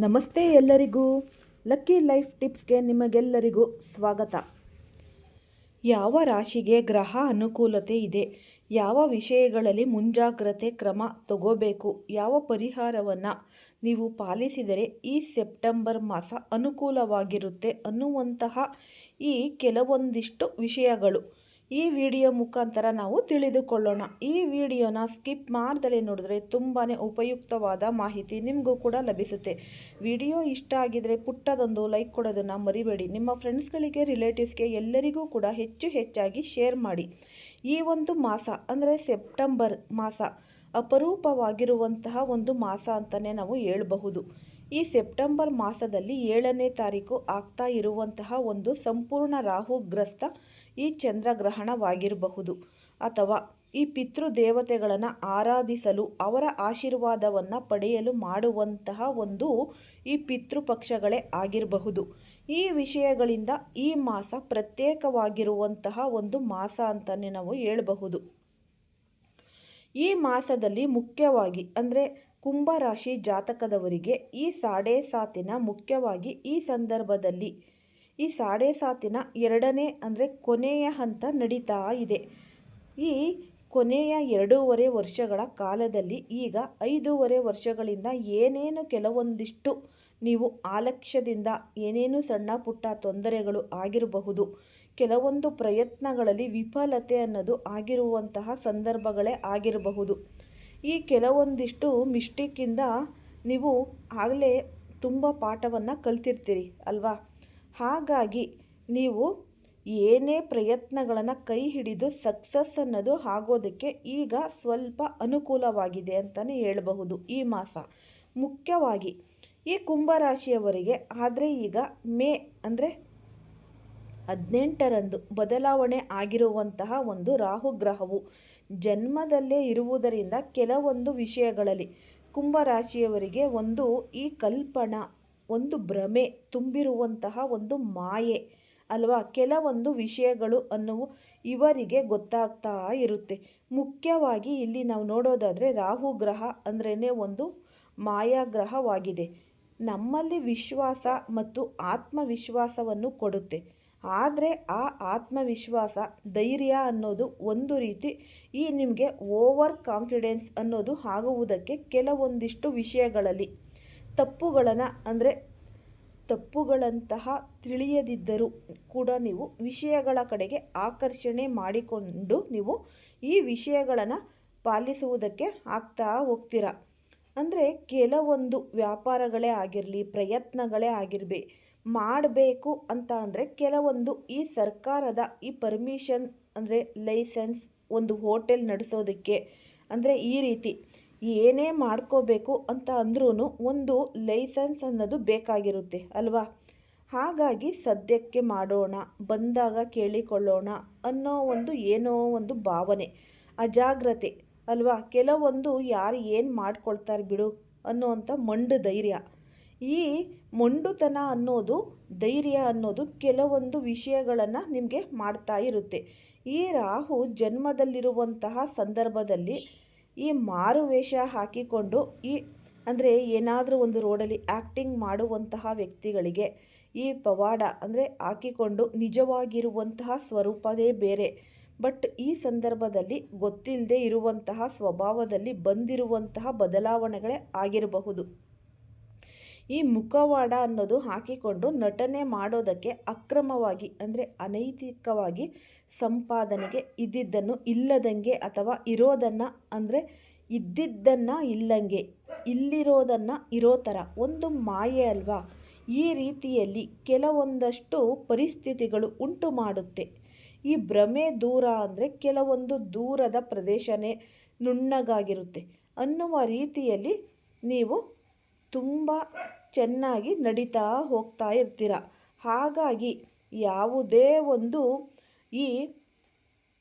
ನಮಸ್ತೆ ಎಲ್ಲರಿಗೂ. Lucky life ಟಿಪ್ಸ್ಗೆ ನಿಮಗೆಲ್ಲರಿಗೂ ಸ್ವಾಗತ. ಯಾವ ರಾಶಿಗೆ ಗ್ರಹ ಅನುಕೂಲತೆ ಇದೆ? ಯಾವ ವಿಷಯಗಳಲ್ಲಿ ಮುಂಜಾಗ್ರತೆ ಕ್ರಮ ತಗೋಬೇಕು? ಯಾವ ಪರಿಹಾರವನ್ನು ನೀವು ಪಾಲಿಸಿದರೆ ಈ ಸೆಪ್ಟೆಂಬರ್ ಮಾಸ ಅನುಕೂಲವಾಗಿರುತ್ತೆ ಅನ್ನುವಂತಹ ಈ ಕೆಲವೊಂದಿಷ್ಟು ವಿಷಯಗಳು. ಈ ವಿಡಿಯೋ ಮುಖಾಂತರ ನಾವು ತಿಳಿದುಕೊಳ್ಳೋಣ. ಈ ವಿಡಿಯೋನ ಸ್ಕಿಪ್ ಮಾಡ್ದಲೇ ನೋಡಿದ್ರೆ ತುಂಬಾ ಉಪಯುಕ್ತವಾದ ಮಾಹಿತಿ ನಿಮಗೂ ಕೂಡ ಲಭಿಸುತ್ತೆ. ವಿಡಿಯೋ ಇಷ್ಟ ಆಗಿದರೆ ಪುಟ್ಟದೊಂದು ಲೈಕ್ ಕೊಡೋದನ್ನು ಮರಿಬೇಡಿ. ನಿಮ್ಮ ಫ್ರೆಂಡ್ಸ್ಗಳಿಗೆ, ರಿಲೇಟಿವ್ಸ್ಗೆ ಎಲ್ಲರಿಗೂ ಕೂಡ ಹೆಚ್ಚು ಹೆಚ್ಚಾಗಿ ಶೇರ್ ಮಾಡಿ. ಈ ಒಂದು ಮಾಸ ಅಂದರೆ ಸೆಪ್ಟೆಂಬರ್ ಮಾಸ ಅಪರೂಪವಾಗಿರುವಂತಹ ಒಂದು ಮಾಸ ಅಂತಲೇ ನಾವು ಹೇಳಬಹುದು. ಈ ಸೆಪ್ಟೆಂಬರ್ ಮಾಸದಲ್ಲಿ ಏಳನೇ ತಾರೀಕು ಆಗ್ತಾ ಇರುವಂತಹ ಒಂದು ಸಂಪೂರ್ಣ ರಾಹುಗ್ರಸ್ತ ಈ ಚಂದ್ರಗ್ರಹಣವಾಗಿರಬಹುದು. ಅಥವಾ ಈ ಪಿತೃ ದೇವತೆಗಳನ್ನು ಆರಾಧಿಸಲು, ಅವರ ಆಶೀರ್ವಾದವನ್ನು ಪಡೆಯಲು ಮಾಡುವಂತಹ ಒಂದು ಈ ಪಿತೃಪಕ್ಷಗಳೇ ಆಗಿರಬಹುದು. ಈ ವಿಷಯಗಳಿಂದ ಈ ಮಾಸ ಪ್ರತ್ಯೇಕವಾಗಿರುವಂತಹ ಒಂದು ಮಾಸ ಅಂತಲೇ ನಾವು ಹೇಳಬಹುದು. ಈ ಮಾಸದಲ್ಲಿ ಮುಖ್ಯವಾಗಿ ಅಂದರೆ ಕುಂಭರಾಶಿ ಜಾತಕದವರಿಗೆ ಈ ಸಾಡೆ ಸಾತಿನ ಮುಖ್ಯವಾಗಿ ಈ ಸಂದರ್ಭದಲ್ಲಿ ಈ ಸಾಡೆ ಸಾತಿನ ಎರಡನೇ ಅಂದರೆ ಕೊನೆಯ ಹಂತ ನಡೀತಾ ಇದೆ. ಈ ಕೊನೆಯ ಎರಡೂವರೆ ವರ್ಷಗಳ ಕಾಲದಲ್ಲಿ ಈಗ ಐದೂವರೆ ವರ್ಷಗಳಿಂದ ಏನೇನು ಕೆಲವೊಂದಿಷ್ಟು ನೀವು ಆಲಕ್ಷ್ಯದಿಂದ ಏನೇನು ಸಣ್ಣ ಪುಟ್ಟ ತೊಂದರೆಗಳು ಆಗಿರಬಹುದು, ಕೆಲವೊಂದು ಪ್ರಯತ್ನಗಳಲ್ಲಿ ವಿಫಲತೆ ಅನ್ನೋದು ಆಗಿರುವಂತಹ ಸಂದರ್ಭಗಳೇ ಆಗಿರಬಹುದು. ಈ ಕೆಲವೊಂದಿಷ್ಟು ಮಿಸ್ಟೇಕಿಂದ ನೀವು ಆಗಲೇ ತುಂಬ ಪಾಠವನ್ನು ಕಲ್ತಿರ್ತೀರಿ, ಅಲ್ವಾ? ಹಾಗಾಗಿ ನೀವು ಏನೇ ಪ್ರಯತ್ನಗಳನ್ನು ಕೈ ಹಿಡಿದು ಸಕ್ಸಸ್ ಅನ್ನೋದು ಆಗೋದಕ್ಕೆ ಈಗ ಸ್ವಲ್ಪ ಅನುಕೂಲವಾಗಿದೆ ಅಂತಲೇ ಹೇಳಬಹುದು ಈ ಮಾಸ. ಮುಖ್ಯವಾಗಿ ಈ ಕುಂಭರಾಶಿಯವರಿಗೆ ಆದರೆ ಈಗ ಮೇ ಅಂದರೆ ಹದಿನೆಂಟರಂದು ಬದಲಾವಣೆ ಆಗಿರುವಂತಹ ಒಂದು ರಾಹುಗ್ರಹವು ಜನ್ಮದಲ್ಲೇ ಇರುವುದರಿಂದ ಕೆಲವೊಂದು ವಿಷಯಗಳಲ್ಲಿ ಕುಂಭರಾಶಿಯವರಿಗೆ ಒಂದು ಈ ಕಲ್ಪನಾ ಒಂದು ಭ್ರಮೆ ತುಂಬಿರುವಂತಹ ಒಂದು ಮಾಯೆ, ಅಲ್ವಾ? ಕೆಲವೊಂದು ವಿಷಯಗಳು ಅನ್ನುವು ಇವರಿಗೆ ಗೊತ್ತಾಗ್ತಾ ಇರುತ್ತೆ. ಮುಖ್ಯವಾಗಿ ಇಲ್ಲಿ ನಾವು ನೋಡೋದಾದರೆ ರಾಹು ಗ್ರಹ ಅಂದ್ರೇ ಒಂದು ಮಾಯಾಗ್ರಹವಾಗಿದೆ. ನಮ್ಮಲ್ಲಿ ವಿಶ್ವಾಸ ಮತ್ತು ಆತ್ಮವಿಶ್ವಾಸವನ್ನು ಕೊಡುತ್ತೆ. ಆದರೆ ಆ ಆತ್ಮವಿಶ್ವಾಸ, ಧೈರ್ಯ ಅನ್ನೋದು ಒಂದು ರೀತಿ ಈ ನಿಮಗೆ ಓವರ್ ಕಾನ್ಫಿಡೆನ್ಸ್ ಅನ್ನೋದು ಆಗುವುದಕ್ಕೆ ಕೆಲವೊಂದಿಷ್ಟು ವಿಷಯಗಳಲ್ಲಿ ತಪ್ಪುಗಳನ್ನು ಅಂದರೆ ತಪ್ಪುಗಳಂತಹ ತಿಳಿಯದಿದ್ದರೂ ಕೂಡ ನೀವು ವಿಷಯಗಳ ಕಡೆಗೆ ಆಕರ್ಷಣೆ ಮಾಡಿಕೊಂಡು ನೀವು ಈ ವಿಷಯಗಳನ್ನು ಪಾಲಿಸುವುದಕ್ಕೆ ಆಗ್ತಾ ಹೋಗ್ತೀರ? ಅಂದರೆ ಕೆಲವೊಂದು ವ್ಯಾಪಾರಗಳೇ ಆಗಿರಲಿ, ಪ್ರಯತ್ನಗಳೇ ಆಗಿರಲಿ ಮಾಡಬೇಕು ಅಂತ ಅಂದರೆ ಕೆಲವೊಂದು ಈ ಸರ್ಕಾರದ ಈ ಪರ್ಮಿಷನ್ ಅಂದರೆ ಲೈಸೆನ್ಸ್ ಒಂದು ಹೋಟೆಲ್ ನಡೆಸೋದಕ್ಕೆ ಅಂದರೆ ಈ ರೀತಿ ಏನೇ ಮಾಡ್ಕೋಬೇಕು ಅಂತ ಅಂದ್ರೂ ಒಂದು ಲೈಸೆನ್ಸ್ ಅನ್ನೋದು ಬೇಕಾಗಿರುತ್ತೆ, ಅಲ್ವಾ? ಹಾಗಾಗಿ ಸದ್ಯಕ್ಕೆ ಮಾಡೋಣ, ಬಂದಾಗ ಕೇಳಿಕೊಳ್ಳೋಣ ಅನ್ನೋ ಒಂದು ಏನೋ ಒಂದು ಭಾವನೆ, ಅಜಾಗ್ರತೆ, ಅಲ್ವಾ? ಕೆಲವೊಂದು ಯಾರು ಏನು ಮಾಡ್ಕೊಳ್ತಾರೆ ಬಿಡು ಅನ್ನೋವಂಥ ಮಂಡು ಧೈರ್ಯ. ಈ ಮೊಂಡುತನ ಅನ್ನೋದು, ಧೈರ್ಯ ಅನ್ನೋದು ಕೆಲವೊಂದು ವಿಷಯಗಳನ್ನು ನಿಮಗೆ ಮಾಡ್ತಾ ಇರುತ್ತೆ. ಈ ರಾಹು ಜನ್ಮದಲ್ಲಿರುವಂತಹ ಸಂದರ್ಭದಲ್ಲಿ ಈ ಮಾರುವೇಷ ಹಾಕಿಕೊಂಡು ಈ, ಅಂದರೆ ಏನಾದರೂ ಒಂದು ರೋಡಲ್ಲಿ ಆ್ಯಕ್ಟಿಂಗ್ ಮಾಡುವಂತಹ ವ್ಯಕ್ತಿಗಳಿಗೆ ಈ ಪವಾಡ, ಅಂದರೆ ಹಾಕಿಕೊಂಡು ನಿಜವಾಗಿರುವಂತಹ ಸ್ವರೂಪವೇ ಬೇರೆ. ಬಟ್ ಈ ಸಂದರ್ಭದಲ್ಲಿ ಗೊತ್ತಿಲ್ಲದೆ ಇರುವಂತಹ ಸ್ವಭಾವದಲ್ಲಿ ಬಂದಿರುವಂತಹ ಬದಲಾವಣೆಗಳೇ ಆಗಿರಬಹುದು. ಈ ಮುಖವಾಡ ಅನ್ನೋದು ಹಾಕಿಕೊಂಡು ನಟನೆ ಮಾಡೋದಕ್ಕೆ ಅಕ್ರಮವಾಗಿ, ಅಂದರೆ ಅನೈತಿಕವಾಗಿ ಸಂಪಾದನೆಗೆ ಇದ್ದಿದ್ದನ್ನು ಇಲ್ಲದಂಗೆ ಅಥವಾ ಇರೋದನ್ನು, ಅಂದರೆ ಇದ್ದಿದ್ದನ್ನು ಇಲ್ಲಂಗೆ, ಇಲ್ಲಿರೋದನ್ನು ಇರೋ ಥರ ಒಂದು ಮಾಯೆ ಅಲ್ವಾ? ಈ ರೀತಿಯಲ್ಲಿ ಕೆಲವೊಂದಷ್ಟು ಪರಿಸ್ಥಿತಿಗಳು ಉಂಟು ಮಾಡುತ್ತೆ. ಈ ಭ್ರಮೆ ದೂರ ಅಂದರೆ ಕೆಲವೊಂದು ದೂರದ ಪ್ರದೇಶನೇ ನುಣ್ಣಗಾಗಿರುತ್ತೆ ಅನ್ನುವ ರೀತಿಯಲ್ಲಿ ನೀವು ತುಂಬ ಚೆನ್ನಾಗಿ ನಡೀತಾ ಹೋಗ್ತಾ ಇರ್ತೀರ. ಹಾಗಾಗಿ ಯಾವುದೇ ಒಂದು ಈ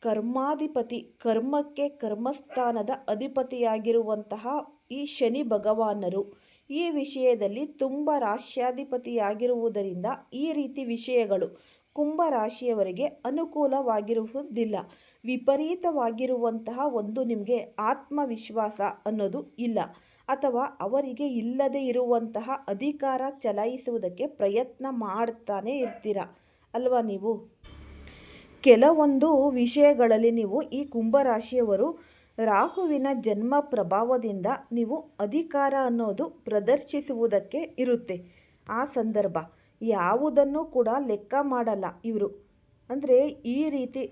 ಕರ್ಮಾಧಿಪತಿ, ಕರ್ಮಕ್ಕೆ ಕರ್ಮಸ್ಥಾನದ ಅಧಿಪತಿಯಾಗಿರುವಂತಹ ಈ ಶನಿ ಭಗವಾನರು ಈ ವಿಷಯದಲ್ಲಿ ತುಂಬ ರಾಶ್ಯಾಧಿಪತಿಯಾಗಿರುವುದರಿಂದ ಈ ರೀತಿ ವಿಷಯಗಳು ಕುಂಭ ರಾಶಿಯವರಿಗೆ ಅನುಕೂಲವಾಗಿರುವುದಿಲ್ಲ. ವಿಪರೀತವಾಗಿರುವಂತಹ ಒಂದು ನಿಮಗೆ ಆತ್ಮವಿಶ್ವಾಸ ಅನ್ನೋದು ಇಲ್ಲ. ಅಥವಾ ಅವರಿಗೆ ಇಲ್ಲದೇ ಇರುವಂತಹ ಅಧಿಕಾರ ಚಲಾಯಿಸುವುದಕ್ಕೆ ಪ್ರಯತ್ನ ಮಾಡ್ತಾನೆ ಇರ್ತೀರ. ಅಲ್ವಾ ನೀವು? ಕೆಲವೊಂದು ವಿಷಯಗಳಲ್ಲಿ ನೀವು ಈ ಕುಂಭರಾಶಿಯವರು ರಾಹುವಿನ ಜನ್ಮ ಪ್ರಭಾವದಿಂದ ನೀವು ಅಧಿಕಾರ ಅನ್ನೋದು ಪ್ರದರ್ಶಿಸುವುದಕ್ಕೆ ಇರುತ್ತೆ. ಆ ಸಂದರ್ಭ ಯಾವುದನ್ನು ಕೂಡ ಲೆಕ್ಕ ಮಾಡಲ್ಲ ಇವರು. ಅಂದರೆ ಈ ರೀತಿ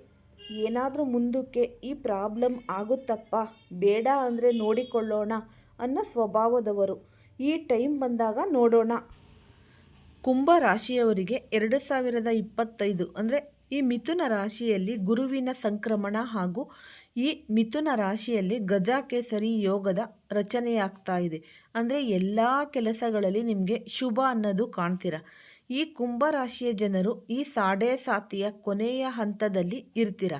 ಏನಾದರೂ ಮುಂದಕ್ಕೆ ಈ ಪ್ರಾಬ್ಲಮ್ ಆಗುತ್ತಪ್ಪ, ಬೇಡ ಅಂದರೆ ನೋಡಿಕೊಳ್ಳೋಣ ಅನ್ನೋ ಸ್ವಭಾವದವರು. ಈ ಟೈಮ್ ಬಂದಾಗ ನೋಡೋಣ. ಕುಂಭ ರಾಶಿಯವರಿಗೆ ಎರಡು ಸಾವಿರದ ಇಪ್ಪತ್ತೈದು ಅಂದರೆ ಈ ಮಿಥುನ ರಾಶಿಯಲ್ಲಿ ಗುರುವಿನ ಸಂಕ್ರಮಣ ಹಾಗೂ ಈ ಮಿಥುನ ರಾಶಿಯಲ್ಲಿ ಗಜಾಕೇಸರಿ ಯೋಗದ ರಚನೆಯಾಗ್ತಾ ಇದೆ. ಅಂದರೆ ಎಲ್ಲ ಕೆಲಸಗಳಲ್ಲಿ ನಿಮಗೆ ಶುಭ ಅನ್ನೋದು ಕಾಣ್ತೀರ. ಈ ಕುಂಭ ರಾಶಿಯ ಜನರು ಈ ಸಾಡೆ ಸಾತಿಯ ಕೊನೆಯ ಹಂತದಲ್ಲಿ ಇರ್ತೀರ.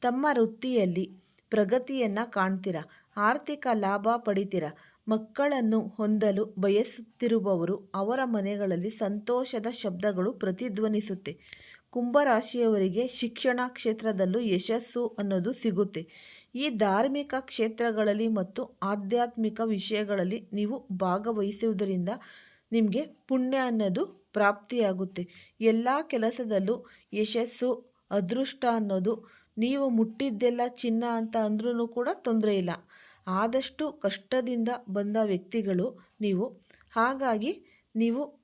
ತಮ್ಮ ವೃತ್ತಿಯಲ್ಲಿ ಪ್ರಗತಿಯನ್ನು ಕಾಣ್ತೀರ. ಆರ್ಥಿಕ ಲಾಭ ಪಡಿತೀರ? ಮಕ್ಕಳನ್ನು ಹೊಂದಲು ಬಯಸುತ್ತಿರುವವರು ಅವರ ಮನೆಗಳಲ್ಲಿ ಸಂತೋಷದ ಶಬ್ದಗಳು ಪ್ರತಿಧ್ವನಿಸುತ್ತೆ. ಕುಂಭರಾಶಿಯವರಿಗೆ ಶಿಕ್ಷಣ ಕ್ಷೇತ್ರದಲ್ಲೂ ಯಶಸ್ಸು ಅನ್ನೋದು ಸಿಗುತ್ತೆ. ಈ ಧಾರ್ಮಿಕ ಕ್ಷೇತ್ರಗಳಲ್ಲಿ ಮತ್ತು ಆಧ್ಯಾತ್ಮಿಕ ವಿಷಯಗಳಲ್ಲಿ ನೀವು ಭಾಗವಹಿಸುವುದರಿಂದ ನಿಮಗೆ ಪುಣ್ಯ ಅನ್ನೋದು ಪ್ರಾಪ್ತಿಯಾಗುತ್ತೆ. ಎಲ್ಲ ಕೆಲಸದಲ್ಲೂ ಯಶಸ್ಸು, ಅದೃಷ್ಟ ಅನ್ನೋದು ನೀವು ಮುಟ್ಟಿದ್ದೆಲ್ಲ ಚಿನ್ನ ಅಂತ ಅಂದ್ರೂ ಕೂಡ ತೊಂದರೆ ಇಲ್ಲ. ಆದಷ್ಟು ಕಷ್ಟದಿಂದ ಬಂದ ವ್ಯಕ್ತಿಗಳು ನೀವು. ಹಾಗಾಗಿ ನೀವು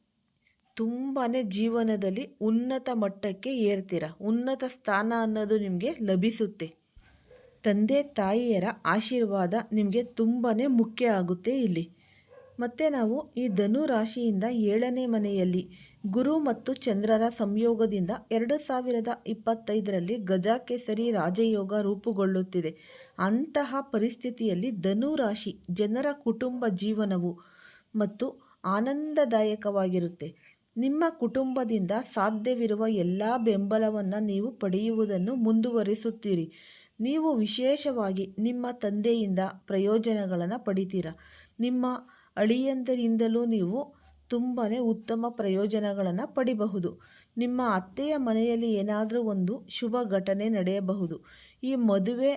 ತುಂಬಾ ಜೀವನದಲ್ಲಿ ಉನ್ನತ ಮಟ್ಟಕ್ಕೆ ಏರ್ತೀರ. ಉನ್ನತ ಸ್ಥಾನ ಅನ್ನೋದು ನಿಮಗೆ ಲಭಿಸುತ್ತೆ. ತಂದೆ ತಾಯಿಯರ ಆಶೀರ್ವಾದ ನಿಮಗೆ ತುಂಬಾ ಮುಖ್ಯ ಆಗುತ್ತೆ ಇಲ್ಲಿ. ಮತ್ತು ನಾವು ಈ ಧನು ರಾಶಿಯಿಂದ ಏಳನೇ ಮನೆಯಲ್ಲಿ ಗುರು ಮತ್ತು ಚಂದ್ರರ ಸಂಯೋಗದಿಂದ ಎರಡು ಸಾವಿರದ ಇಪ್ಪತ್ತೈದರಲ್ಲಿ ಗಜಕೇಸರಿ ರಾಜಯೋಗ ರೂಪುಗೊಳ್ಳುತ್ತಿದೆ. ಅಂತಹ ಪರಿಸ್ಥಿತಿಯಲ್ಲಿ ಧನು ರಾಶಿ ಜನರ ಕುಟುಂಬ ಜೀವನವು ಮತ್ತು ಆನಂದದಾಯಕವಾಗಿರುತ್ತೆ. ನಿಮ್ಮ ಕುಟುಂಬದಿಂದ ಸಾಧ್ಯವಿರುವ ಎಲ್ಲ ಬೆಂಬಲವನ್ನು ನೀವು ಪಡೆಯುವುದನ್ನು ಮುಂದುವರಿಸುತ್ತೀರಿ. ನೀವು ವಿಶೇಷವಾಗಿ ನಿಮ್ಮ ತಂದೆಯಿಂದ ಪ್ರಯೋಜನಗಳನ್ನು ಪಡಿತೀರ? ನಿಮ್ಮ ಅಳಿಯಂದರಿಂದಲೂ ನೀವು ತುಂಬಾ ಉತ್ತಮ ಪ್ರಯೋಜನಗಳನ್ನು ಪಡಿಬಹುದು. ನಿಮ್ಮ ಅತ್ತೆಯ ಮನೆಯಲ್ಲಿ ಏನಾದರೂ ಒಂದು ಶುಭ ಘಟನೆ ನಡೆಯಬಹುದು. ಈ ಮದುವೆ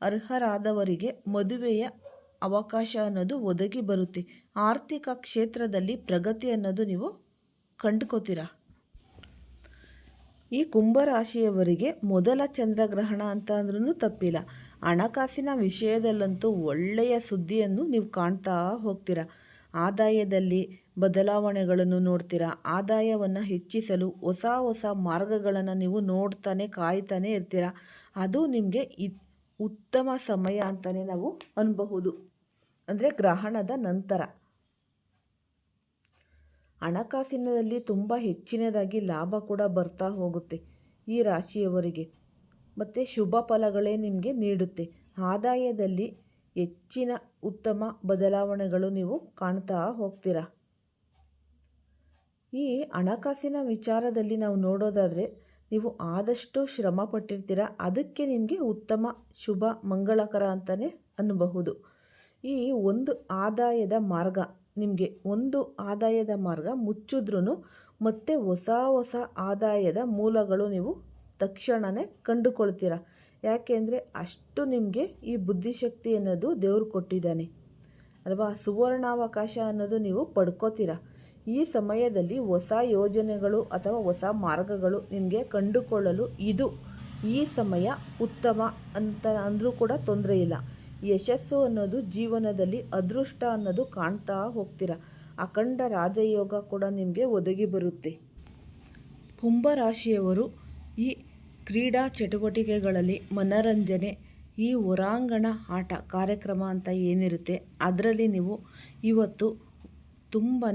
ಅರ್ಹರಾದವರಿಗೆ ಮದುವೆಯ ಅವಕಾಶ ಅನ್ನೋದು ಒದಗಿ ಬರುತ್ತೆ. ಆರ್ಥಿಕ ಕ್ಷೇತ್ರದಲ್ಲಿ ಪ್ರಗತಿ ಅನ್ನೋದು ನೀವು ಕಂಡುಕೋತೀರ? ಈ ಕುಂಭರಾಶಿಯವರಿಗೆ ಮೊದಲ ಚಂದ್ರಗ್ರಹಣ ಅಂತ ಅಂದ್ರೂ ತಪ್ಪಿಲ್ಲ. ಹಣಕಾಸಿನ ವಿಷಯದಲ್ಲಂತೂ ಒಳ್ಳೆಯ ಸುದ್ದಿಯನ್ನು ನೀವು ಕಾಣ್ತಾ ಹೋಗ್ತೀರ. ಆದಾಯದಲ್ಲಿ ಬದಲಾವಣೆಗಳನ್ನು ನೋಡ್ತೀರಾ. ಆದಾಯವನ್ನು ಹೆಚ್ಚಿಸಲು ಹೊಸ ಹೊಸ ಮಾರ್ಗಗಳನ್ನು ನೀವು ನೋಡ್ತಾನೆ, ಕಾಯ್ತಾನೆ ಇರ್ತೀರ. ಅದು ನಿಮಗೆ ಉತ್ತಮ ಸಮಯ ಅಂತಲೇ ನಾವು ಅನ್ಬಹುದು. ಅಂದರೆ ಗ್ರಹಣದ ನಂತರ. ಹಣಕಾಸಿನದಲ್ಲಿ ತುಂಬ ಹೆಚ್ಚಿನದಾಗಿ ಲಾಭ ಕೂಡ ಬರ್ತಾ ಹೋಗುತ್ತೆ ಈ ರಾಶಿಯವರಿಗೆ. ಮತ್ತು ಶುಭ ಫಲಗಳೇ ನಿಮಗೆ ನೀಡುತ್ತೆ. ಆದಾಯದಲ್ಲಿ ಹೆಚ್ಚಿನ ಉತ್ತಮ ಬದಲಾವಣೆಗಳು ನೀವು ಕಾಣ್ತಾ ಹೋಗ್ತೀರಾ? ಈ ಹಣಕಾಸಿನ ವಿಚಾರದಲ್ಲಿ ನಾವು ನೋಡೋದಾದರೆ ನೀವು ಆದಷ್ಟು ಶ್ರಮ ಪಟ್ಟಿರ್ತೀರ, ಅದಕ್ಕೆ ನಿಮಗೆ ಉತ್ತಮ, ಶುಭ, ಮಂಗಳಕರ ಅಂತಲೇ ಅನ್ನಬಹುದು. ಈ ಒಂದು ಆದಾಯದ ಮಾರ್ಗ, ನಿಮಗೆ ಒಂದು ಆದಾಯದ ಮಾರ್ಗ ಮುಚ್ಚಿದ್ರೂ ಮತ್ತೆ ಹೊಸ ಹೊಸ ಆದಾಯದ ಮೂಲಗಳು ನೀವು ತಕ್ಷಣವೇ ಕಂಡುಕೊಳ್ತೀರ? ಯಾಕೆಂದರೆ ಅಷ್ಟು ನಿಮಗೆ ಈ ಬುದ್ಧಿಶಕ್ತಿ ಅನ್ನೋದು ದೇವರು ಕೊಟ್ಟಿದ್ದಾನೆ. ಅಲ್ವಾ? ಸುವರ್ಣಾವಕಾಶ ಅನ್ನೋದು ನೀವು ಪಡ್ಕೋತೀರ? ಈ ಸಮಯದಲ್ಲಿ ಹೊಸ ಯೋಜನೆಗಳು ಅಥವಾ ಹೊಸ ಮಾರ್ಗಗಳು ನಿಮಗೆ ಕಂಡುಕೊಳ್ಳಲು ಇದು ಈ ಸಮಯ ಉತ್ತಮ ಅಂತ ಅಂದರೂ ಕೂಡ ತೊಂದರೆ ಇಲ್ಲ. ಯಶಸ್ಸು ಅನ್ನೋದು ಜೀವನದಲ್ಲಿ ಅದೃಷ್ಟ ಅನ್ನೋದು ಕಾಣ್ತಾ ಹೋಗ್ತೀರ? ಅಖಂಡ ರಾಜಯೋಗ ಕೂಡ ನಿಮಗೆ ಒದಗಿ ಬರುತ್ತೆ. ಕುಂಭರಾಶಿಯವರು ಈ ಕ್ರೀಡಾ ಚಟುವಟಿಕೆಗಳಲ್ಲಿ ಮನರಂಜನೆ, ಈ ಹೊರಾಂಗಣ ಆಟ ಕಾರ್ಯಕ್ರಮ ಅಂತ ಏನಿರುತ್ತೆ, ಅದರಲ್ಲಿ ನೀವು ಇವತ್ತು ತುಂಬಾ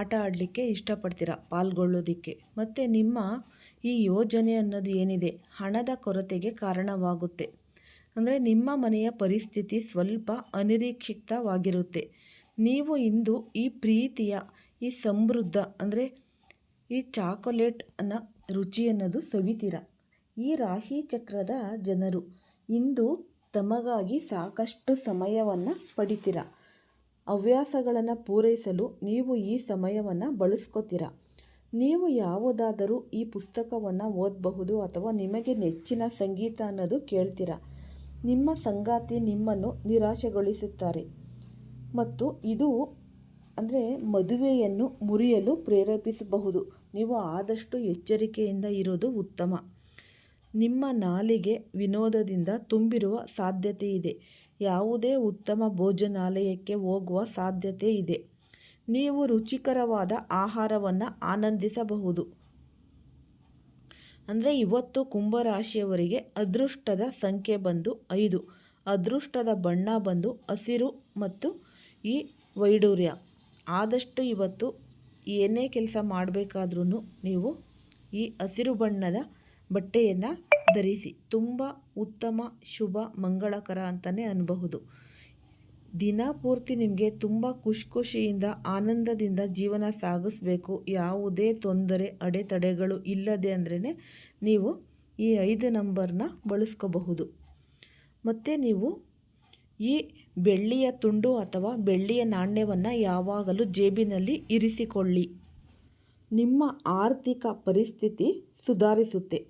ಆಟ ಆಡಲಿಕ್ಕೆ ಇಷ್ಟಪಡ್ತೀರ, ಪಾಲ್ಗೊಳ್ಳೋದಕ್ಕೆ? ಮತ್ತು ನಿಮ್ಮ ಈ ಯೋಜನೆ ಅನ್ನೋದು ಏನಿದೆ, ಹಣದ ಕೊರತೆಗೆ ಕಾರಣವಾಗುತ್ತೆ. ಅಂದರೆ ನಿಮ್ಮ ಮನೆಯ ಪರಿಸ್ಥಿತಿ ಸ್ವಲ್ಪ ಅನಿರೀಕ್ಷಿತವಾಗಿರುತ್ತೆ. ನೀವು ಇಂದು ಈ ಪ್ರೀತಿಯ, ಈ ಸಮೃದ್ಧ, ಅಂದರೆ ಈ ಚಾಕೊಲೇಟ್ ಅನ್ನೋ ರುಚಿ ಅನ್ನೋದು ಸವಿತೀರ? ಈ ರಾಶಿ ಚಕ್ರದ ಜನರು ಇಂದು ತಮಗಾಗಿ ಸಾಕಷ್ಟು ಸಮಯವನ್ನು ಪಡಿತೀರ. ಹವ್ಯಾಸಗಳನ್ನು ಪೂರೈಸಲು ನೀವು ಈ ಸಮಯವನ್ನು ಬಳಸ್ಕೋತೀರ. ನೀವು ಯಾವುದಾದರೂ ಈ ಪುಸ್ತಕವನ್ನು ಓದಬಹುದು ಅಥವಾ ನಿಮಗೆ ನೆಚ್ಚಿನ ಸಂಗೀತ ಅನ್ನೋದು ಕೇಳ್ತೀರ. ನಿಮ್ಮ ಸಂಗಾತಿ ನಿಮ್ಮನ್ನು ನಿರಾಶೆಗೊಳಿಸುತ್ತಾರೆ. ಮತ್ತು ಇದು ಅಂದರೆ ಮದುವೆಯನ್ನು ಮುರಿಯಲು ಪ್ರೇರೇಪಿಸಬಹುದು. ನೀವು ಆದಷ್ಟು ಎಚ್ಚರಿಕೆಯಿಂದ ಇರೋದು ಉತ್ತಮ. ನಿಮ್ಮ ನಾಲಿಗೆ ವಿನೋದದಿಂದ ತುಂಬಿರುವ ಸಾಧ್ಯತೆ ಇದೆ ಯಾವುದೇ ಉತ್ತಮ ಭೋಜನಾಲಯಕ್ಕೆ ಹೋಗುವ ಸಾಧ್ಯತೆ ಇದೆ ನೀವು ರುಚಿಕರವಾದ ಆಹಾರವನ್ನು ಆನಂದಿಸಬಹುದು. ಅಂದರೆ ಇವತ್ತು ಕುಂಭರಾಶಿಯವರಿಗೆ ಅದೃಷ್ಟದ ಸಂಖ್ಯೆ ಬಂದು ಐದು. ಅದೃಷ್ಟದ ಬಣ್ಣ ಬಂದು ಹಸಿರು ಮತ್ತು ಈ ವೈಡೂರ್ಯ. ಆದಷ್ಟು ಇವತ್ತು ಏನೇ ಕೆಲಸ ಮಾಡಬೇಕಾದ್ರೂ ನೀವು ಈ ಹಸಿರು ಬಣ್ಣದ ಬಟ್ಟೆಯನ್ನು ಧರಿಸಿ ತುಂಬ ಉತ್ತಮ, ಶುಭ, ಮಂಗಳಕರ ಅಂತಲೇ ಅನ್ನಬಹುದು ದಿನ ಪೂರ್ತಿ ನಿಮಗೆ ತುಂಬ ಖುಷಿ ಖುಷಿಯಿಂದ ಆನಂದದಿಂದ ಜೀವನ ಸಾಗಿಸ್ಬೇಕು. ಯಾವುದೇ ತೊಂದರೆ, ಅಡೆತಡೆಗಳು ಇಲ್ಲದೆ ಅಂದ್ರೇ ನೀವು ಈ ಐದು ನಂಬರ್ನ ಬಳಸ್ಕೋಬಹುದು. ಮತ್ತು ನೀವು ಈ ಬೆಳ್ಳಿಯ ತುಂಡು ಅಥವಾ ಬೆಳ್ಳಿಯ ನಾಣ್ಯವನ್ನು ಯಾವಾಗಲೂ ಜೇಬಿನಲ್ಲಿ ಇರಿಸಿಕೊಳ್ಳಿ. ನಿಮ್ಮ ಆರ್ಥಿಕ ಪರಿಸ್ಥಿತಿ ಸುಧಾರಿಸುತ್ತೆ.